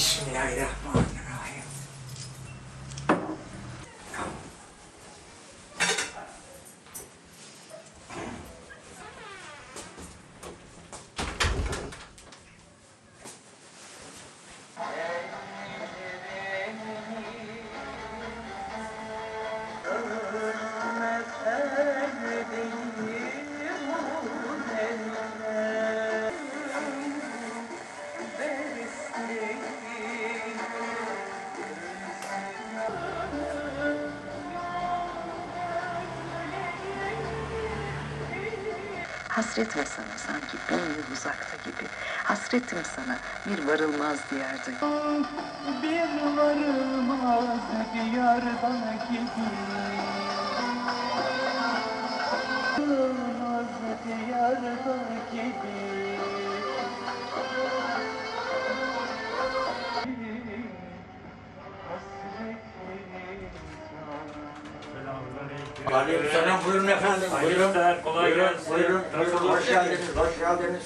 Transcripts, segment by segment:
Bismillahirrahmanirrahim. Hasret var sana sanki bin yıl uzakta gibi. Hasretim sana bir varılmaz diyarda. Bir varılmaz diyardan gibi Aleykümselam buyurun efendim. Buyurun. işler, kolay buyurun, gelsin. Buyurun. Buyurun. Hoş geldiniz. Hoş geldiniz.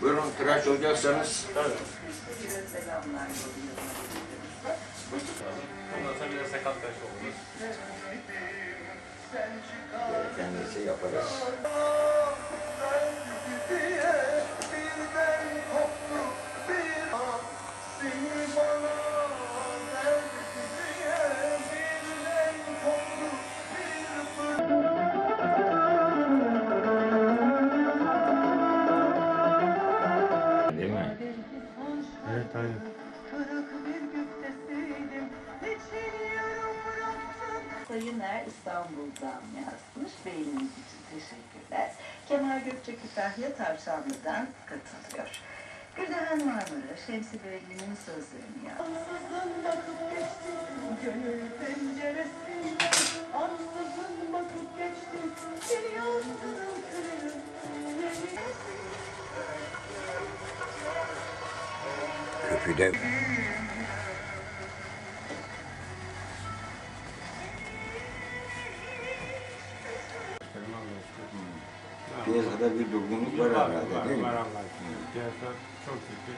Buyurun tıraş olacaksanız. Selamlar Ondan sonra bir de sakat taş oldu. Kendisi yaparız. İstanbul'dan yazmış. Beğeniniz için teşekkürler. Kemal Gökçe Kütahya Tavşanlı'dan katılıyor. Gülden Marmara, Şemsi Beyli'nin sözlerini yazmış. Ansızın bakıp geçtin Gönül penceresinden Ansızın bakıp geçtin Bir yastığın kırık Öpüde. Piyasada bir durgunluk var herhalde değil mi? Var Allah aşkına. Piyasa çok kötü.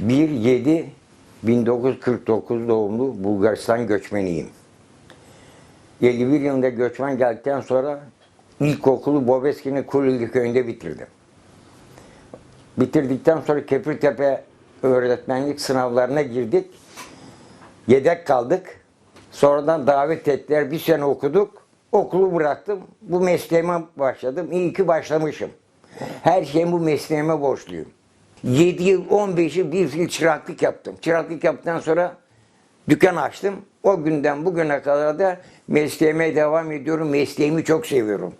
Bir yedi 1949 doğumlu Bulgaristan göçmeniyim. 51 yılında göçmen geldikten sonra ilkokulu Bobeski'nin Kuleli köyünde bitirdim. Bitirdikten sonra Kefirtepe öğretmenlik sınavlarına girdik. Yedek kaldık. Sonradan davet ettiler. Bir sene okuduk. Okulu bıraktım. Bu mesleğime başladım. İyi ki başlamışım. Her şeyin bu mesleğime borçluyum. 7 yıl 15'i bir yıl çıraklık yaptım. Çıraklık yaptıktan sonra dükkan açtım. O günden bugüne kadar da mesleğime devam ediyorum. Mesleğimi çok seviyorum.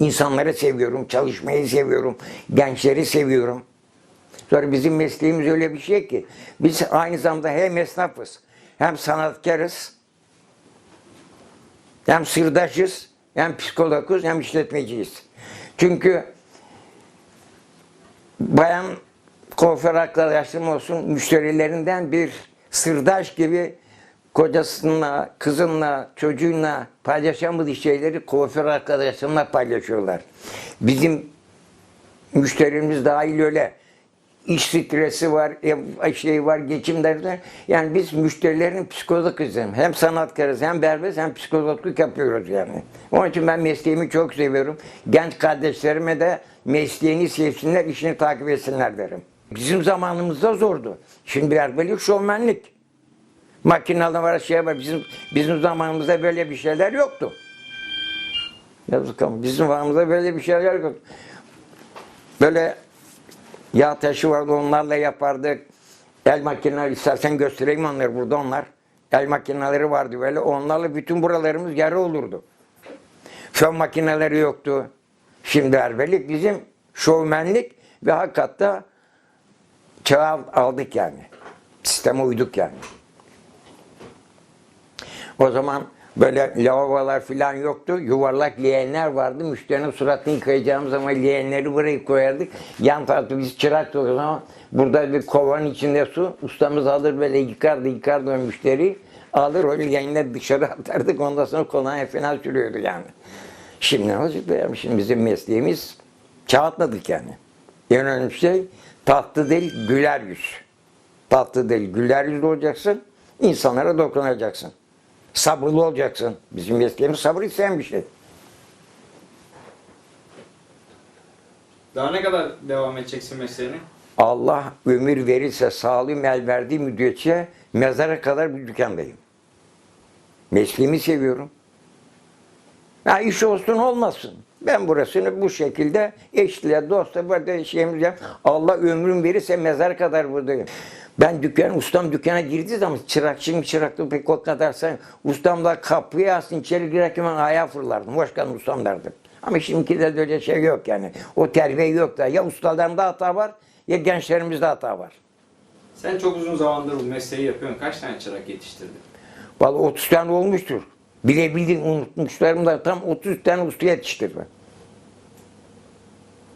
İnsanları seviyorum, çalışmayı seviyorum, gençleri seviyorum. Sonra bizim mesleğimiz öyle bir şey ki biz aynı zamanda hem esnafız, hem sanatkarız, hem sırdaşız, hem psikologuz, hem işletmeciyiz. Çünkü bayan kuaför arkadaşım olsun müşterilerinden bir sırdaş gibi kocasıyla, kızınla, çocuğuyla paylaşamadığı şeyleri kuaför arkadaşımla paylaşıyorlar. Bizim müşterimiz dahil öyle. İş stresi var, şey var, geçim derler. Yani biz müşterilerin psikologuyuz. Hem sanatkarız, hem berberiz, hem psikologluk yapıyoruz yani. Onun için ben mesleğimi çok seviyorum. Genç kardeşlerime de mesleğini sevsinler, işini takip etsinler derim. Bizim zamanımızda zordu. Şimdi berberlik şovmenlik. Makinalı var, şey var. Bizim, bizim zamanımızda böyle bir şeyler yoktu. Yazık ama bizim zamanımızda böyle bir şeyler yoktu. Böyle Yağ taşı vardı onlarla yapardık. El makineleri istersen göstereyim onları burada onlar. El makineleri vardı böyle. Onlarla bütün buralarımız yarı olurdu. Fön makineleri yoktu. Şimdi berberlik bizim şovmenlik ve hakikaten çağa aldık yani. Sisteme uyduk yani. O zaman Böyle lavabolar falan yoktu. Yuvarlak leğenler vardı. Müşterinin suratını yıkayacağımız zaman leğenleri buraya koyardık. Yan tarafta biz çırak o zaman burada bir kovanın içinde su. Ustamız alır böyle yıkardı yıkardı o müşteriyi. Alır o leğenleri dışarı atardık. Ondan sonra kolonya falan sürüyordu yani. Şimdi ne olacak be? Şimdi bizim mesleğimiz kağıtladık yani. En önemli şey tatlı değil güler yüz. Tatlı değil güler yüz olacaksın. insanlara dokunacaksın. Sabırlı olacaksın. Bizim mesleğimiz sabır isteyen bir şey. Daha ne kadar devam edeceksin mesleğini? Allah ömür verirse sağlığım el verdiği müddetçe mezara kadar bir dükkandayım. Mesleğimi seviyorum. Ha iş olsun olmasın. Ben burasını bu şekilde eşliğe, dostla burada şeyimiz yap. Allah ömrüm verirse mezar kadar buradayım. Ben dükkan, ustam dükkana girdiği zaman çırakçı mı çıraklı pek o kadar sen ustam da kapıyı alsın içeri girerken ben ayağa fırlardım. Hoş geldin ustam derdim. Ama şimdiki de öyle şey yok yani. O terbiye yok da. Ya ustalarımda hata var ya gençlerimizde hata var. Sen çok uzun zamandır bu mesleği yapıyorsun. Kaç tane çırak yetiştirdin? Vallahi 30 tane olmuştur. Bilebildiğim unutmuşlarım da tam 30 tane usta yetiştirdim.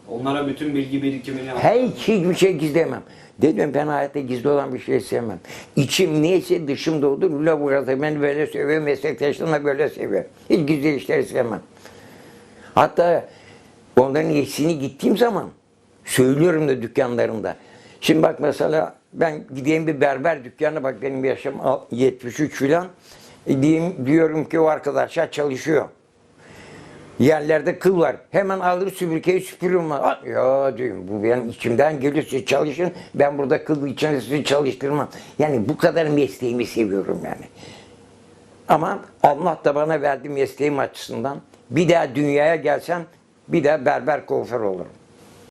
Onlara bütün bilgi birikimini Hiç hiçbir şey gizlemem. Dedim ben hayatta gizli olan bir şey sevmem. İçim neyse dışım doğdu. Lula burada beni böyle seviyor. Meslektaşlarım da böyle seviyor. Hiç gizli işleri sevmem. Hatta onların eksiğini gittiğim zaman söylüyorum da dükkanlarında. Şimdi bak mesela ben gideyim bir berber dükkanına bak benim yaşım al- 73 filan. E, diyeyim, diyorum ki o arkadaşlar çalışıyor. Yerlerde kıl var. Hemen alır süpürgeyi süpürürüm. Ya diyorum bu benim içimden geliyor siz çalışın. Ben burada kıl içinde sizi çalıştırmam. Yani bu kadar mesleğimi seviyorum yani. Ama Allah da bana verdiği mesleğim açısından bir daha dünyaya gelsem bir daha berber kuaför olurum.